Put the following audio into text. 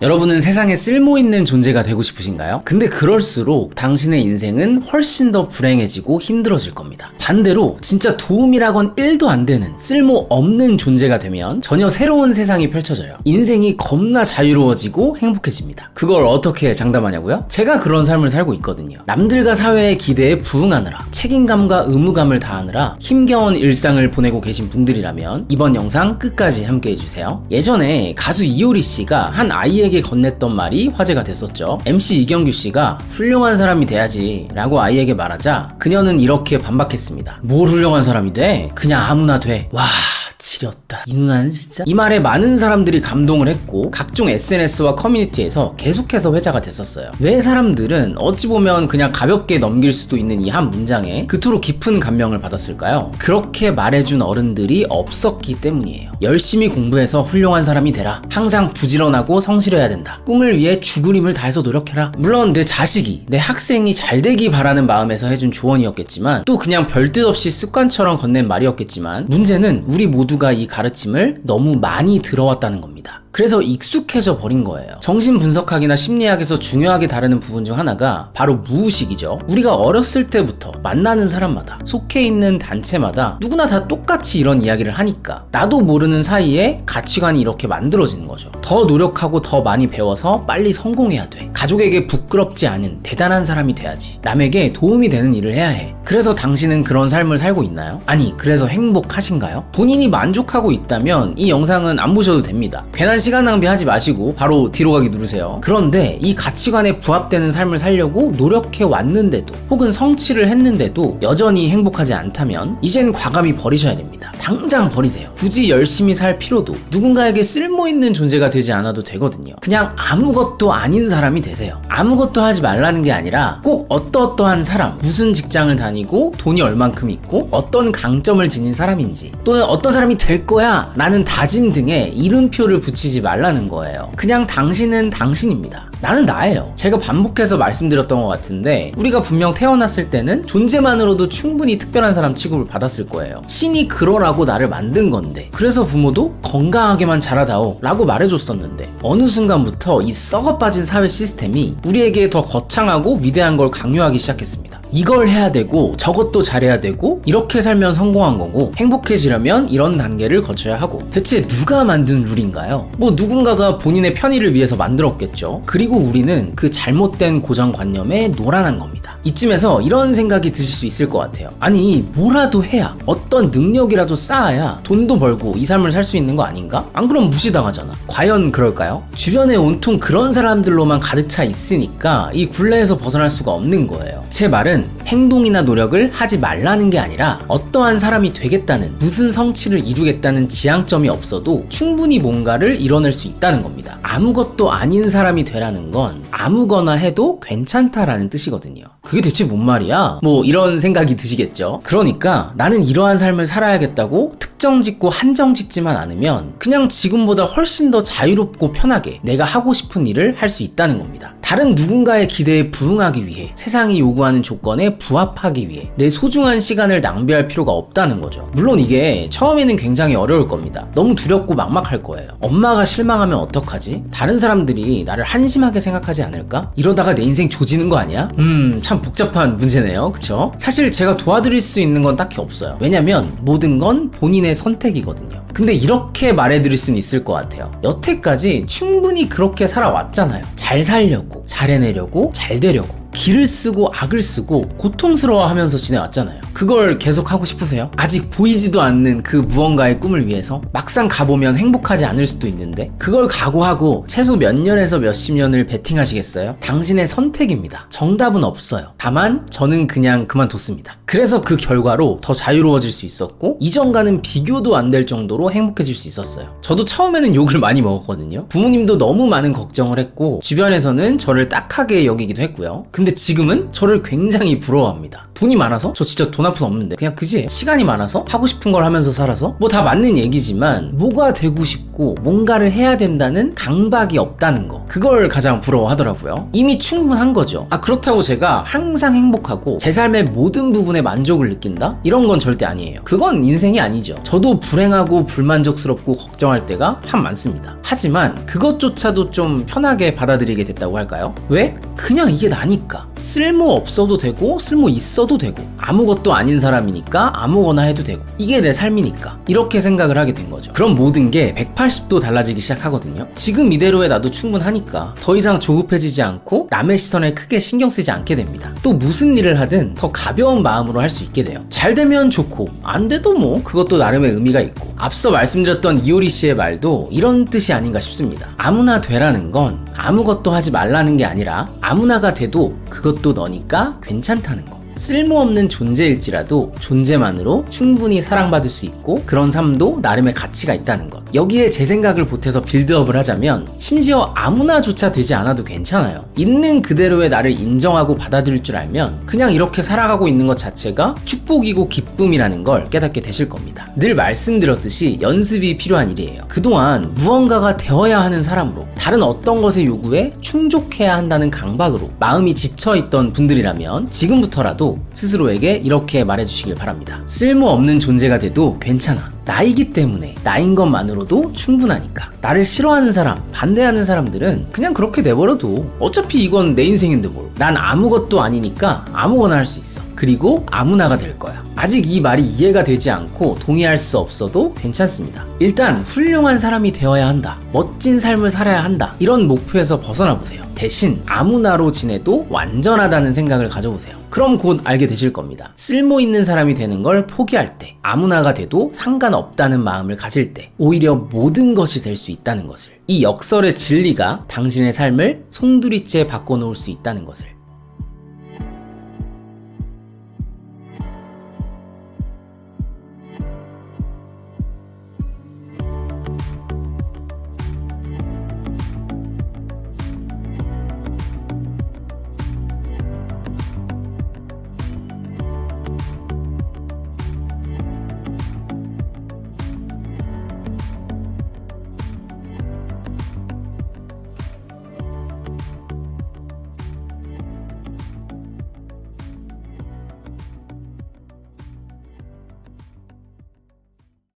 여러분은 세상에 쓸모 있는 존재가 되고 싶으신가요? 근데 그럴수록 당신의 인생은 훨씬 더 불행해지고 힘들어질 겁니다. 반대로 진짜 도움이라곤 1도 안 되는 쓸모 없는 존재가 되면 전혀 새로운 세상이 펼쳐져요. 인생이 겁나 자유로워지고 행복해집니다. 그걸 어떻게 장담하냐고요? 제가 그런 삶을 살고 있거든요. 남들과 사회의 기대에 부응하느라 책임감과 의무감을 다하느라 힘겨운 일상을 보내고 계신 분들이라면 이번 영상 끝까지 함께 해주세요. 예전에 가수 이효리 씨가 한 아이 에게 건넸던 말이 화제가 됐었죠. MC 이경규 씨가 훌륭한 사람이 돼야지 라고 아이에게 말하자 그녀는 이렇게 반박했습니다. 뭘 훌륭한 사람이 돼? 그냥 아무나 돼. 와. 지렸다. 이 누나는 진짜? 이 말에 많은 사람들이 감동을 했고 각종 SNS와 커뮤니티에서 계속해서 회자가 됐었어요. 왜 사람들은 어찌 보면 그냥 가볍게 넘길 수도 있는 이 한 문장에 그토록 깊은 감명을 받았을까요? 그렇게 말해준 어른들이 없었기 때문이에요. 열심히 공부해서 훌륭한 사람이 되라. 항상 부지런하고 성실해야 된다. 꿈을 위해 죽을 힘을 다해서 노력해라. 물론 내 자식이, 내 학생이 잘 되기 바라는 마음에서 해준 조언이었겠지만 또 그냥 별뜻 없이 습관처럼 건넨 말이었겠지만 문제는 우리 모두 가 이 가르침을 너무 많이 들어왔다는 겁니다. 그래서 익숙해져 버린 거예요. 정신 분석학이나 심리학에서 중요하게 다루는 부분 중 하나가 바로 무의식이죠. 우리가 어렸을 때부터 만나는 사람마다 속해 있는 단체마다 누구나 다 똑같이 이런 이야기를 하니까 나도 모르는 사이에 가치관이 이렇게 만들어지는 거죠. 더 노력하고 더 많이 배워서 빨리 성공해야 돼. 가족에게 부끄럽지 않은 대단한 사람이 돼야지. 남에게 도움이 되는 일을 해야 해. 그래서 당신은 그런 삶을 살고 있나요? 아니, 그래서 행복하신가요? 본인이 만족하고 있다면 이 영상은 안 보셔도 됩니다. 괜한 시간 낭비하지 마시고 바로 뒤로 가기 누르세요. 그런데 이 가치관에 부합되는 삶을 살려고 노력해 왔는데도 혹은 성취를 했는데도 여전히 행복하지 않다면 이젠 과감히 버리셔야 됩니다. 당장 버리세요. 굳이 열심히 살 필요도 누군가에게 쓸모 있는 존재가 되지 않아도 되거든요. 그냥 아무것도 아닌 사람이 되세요. 아무것도 하지 말라는 게 아니라 꼭 어떠어떠한 사람, 무슨 직장을 다니고 돈이 얼만큼 있고 어떤 강점을 지닌 사람인지 또는 어떤 사람이 될 거야 라는 다짐 등의 이름표를 붙이 지 말라는 거예요. 그냥 당신은 당신입니다. 나는 나예요. 제가 반복해서 말씀드렸던 것 같은데 우리가 분명 태어났을 때는 존재만으로도 충분히 특별한 사람 취급을 받았을 거예요. 신이 그러라고 나를 만든 건데 그래서 부모도 건강하게만 자라다오 라고 말해줬었는데 어느 순간부터 이 썩어 빠진 사회 시스템이 우리에게 더 거창하고 위대한 걸 강요하기 시작했습니다. 이걸 해야 되고 저것도 잘해야 되고 이렇게 살면 성공한 거고 행복해지려면 이런 단계를 거쳐야 하고 대체 누가 만든 룰인가요? 뭐 누군가가 본인의 편의를 위해서 만들었겠죠. 그리고 우리는 그 잘못된 고정관념에 노란한 겁니다. 이쯤에서 이런 생각이 드실 수 있을 것 같아요. 아니 뭐라도 해야 어떤 능력이라도 쌓아야 돈도 벌고 이 삶을 살 수 있는 거 아닌가? 안 그럼 무시당하잖아. 과연 그럴까요? 주변에 온통 그런 사람들로만 가득 차 있으니까 이 굴레에서 벗어날 수가 없는 거예요. 제 말은 행동이나 노력을 하지 말라는 게 아니라 어떠한 사람이 되겠다는 무슨 성취를 이루겠다는 지향점이 없어도 충분히 뭔가를 이뤄낼 수 있다는 겁니다. 아무것도 아닌 사람이 되라는 건 아무거나 해도 괜찮다라는 뜻이거든요. 그게 대체 뭔 말이야? 뭐 이런 생각이 드시겠죠? 그러니까 나는 이러한 삶을 살아야겠다고 특정 짓고 한정 짓지만 않으면 그냥 지금보다 훨씬 더 자유롭고 편하게 내가 하고 싶은 일을 할 수 있다는 겁니다. 다른 누군가의 기대에 부응하기 위해 세상이 요구하는 조건에 부합하기 위해 내 소중한 시간을 낭비할 필요가 없다는 거죠. 물론 이게 처음에는 굉장히 어려울 겁니다. 너무 두렵고 막막할 거예요. 엄마가 실망하면 어떡하지? 다른 사람들이 나를 한심하게 생각하지 않을까? 이러다가 내 인생 조지는 거 아니야? 음, 참 복잡한 문제네요. 그쵸? 사실 제가 도와드릴 수 있는 건 딱히 없어요. 왜냐면 모든 건 본인의 선택이거든요. 근데 이렇게 말해드릴 수는 있을 것 같아요. 여태까지 충분히 그렇게 살아왔잖아요. 잘 살려고, 잘 해내려고, 잘 되려고. 길을 쓰고 악을 쓰고 고통스러워 하면서 지내왔잖아요. 그걸 계속 하고 싶으세요? 아직 보이지도 않는 그 무언가의 꿈을 위해서 막상 가보면 행복하지 않을 수도 있는데 그걸 각오하고 최소 몇 년에서 몇십 년을 베팅하시겠어요? 당신의 선택입니다. 정답은 없어요. 다만 저는 그냥 그만뒀습니다. 그래서 그 결과로 더 자유로워질 수 있었고 이전과는 비교도 안 될 정도로 행복해질 수 있었어요. 저도 처음에는 욕을 많이 먹었거든요. 부모님도 너무 많은 걱정을 했고 주변에서는 저를 딱하게 여기기도 했고요. 근데 지금은 저를 굉장히 부러워합니다. 돈이 많아서? 저 진짜 돈한푼 없는데. 그냥 그지? 시간이 많아서? 하고 싶은 걸 하면서 살아서? 뭐 다 맞는 얘기지만 뭐가 되고 싶고 뭔가를 해야 된다는 강박이 없다는 거. 그걸 가장 부러워하더라고요. 이미 충분한 거죠. 아 그렇다고 제가 항상 행복하고 제 삶의 모든 부분에 만족을 느낀다? 이런 건 절대 아니에요. 그건 인생이 아니죠. 저도 불행하고 불만족스럽고 걱정할 때가 참 많습니다. 하지만 그것조차도 좀 편하게 받아들이게 됐다고 할까요? 왜? 그냥 이게 나니까. 쓸모 없어도 되고 쓸모 있어도 되고 아무것도 아닌 사람이니까 아무거나 해도 되고 이게 내 삶이니까. 이렇게 생각을 하게 된 거죠. 그럼 모든 게 180도 달라지기 시작하거든요. 지금 이대로의 나도 충분하니까 더 이상 조급해지지 않고 남의 시선에 크게 신경 쓰지 않게 됩니다. 또 무슨 일을 하든 더 가벼운 마음으로 할 수 있게 돼요. 잘 되면 좋고 안 돼도 뭐 그것도 나름의 의미가 있고. 앞서 말씀드렸던 이효리 씨의 말도 이런 뜻이 아닌가 싶습니다. 아무나 되라는 건 아무것도 하지 말라는 게 아니라 아무나가 돼도 그것도 너니까 괜찮다는 거. 쓸모없는 존재일지라도 존재만으로 충분히 사랑받을 수 있고 그런 삶도 나름의 가치가 있다는 것. 여기에 제 생각을 보태서 빌드업을 하자면 심지어 아무나조차 되지 않아도 괜찮아요. 있는 그대로의 나를 인정하고 받아들일 줄 알면 그냥 이렇게 살아가고 있는 것 자체가 축복이고 기쁨이라는 걸 깨닫게 되실 겁니다. 늘 말씀드렸듯이 연습이 필요한 일이에요. 그동안 무언가가 되어야 하는 사람으로 다른 어떤 것의 요구에 충족해야 한다는 강박으로 마음이 지쳐있던 분들이라면 지금부터라도 스스로에게 이렇게 말해주시길 바랍니다. 쓸모없는 존재가 돼도 괜찮아. 나이기 때문에 나인 것만으로도 충분하니까. 나를 싫어하는 사람 반대하는 사람들은 그냥 그렇게 내버려도 어차피 이건 내 인생인데 뭘. 난 아무것도 아니니까 아무거나 할 수 있어. 그리고 아무나가 될 거야. 아직 이 말이 이해가 되지 않고 동의할 수 없어도 괜찮습니다. 일단 훌륭한 사람이 되어야 한다 멋진 삶을 살아야 한다. 이런 목표에서 벗어나 보세요. 대신 아무나로 지내도 완전하다는 생각을 가져보세요. 그럼 곧 알게 되실 겁니다. 쓸모 있는 사람이 되는 걸 포기할 때 아무나가 돼도 상관없다는 마음을 가질 때 오히려 모든 것이 될 수 있다는 것을 이 역설의 진리가 당신의 삶을 송두리째 바꿔놓을 수 있다는 것을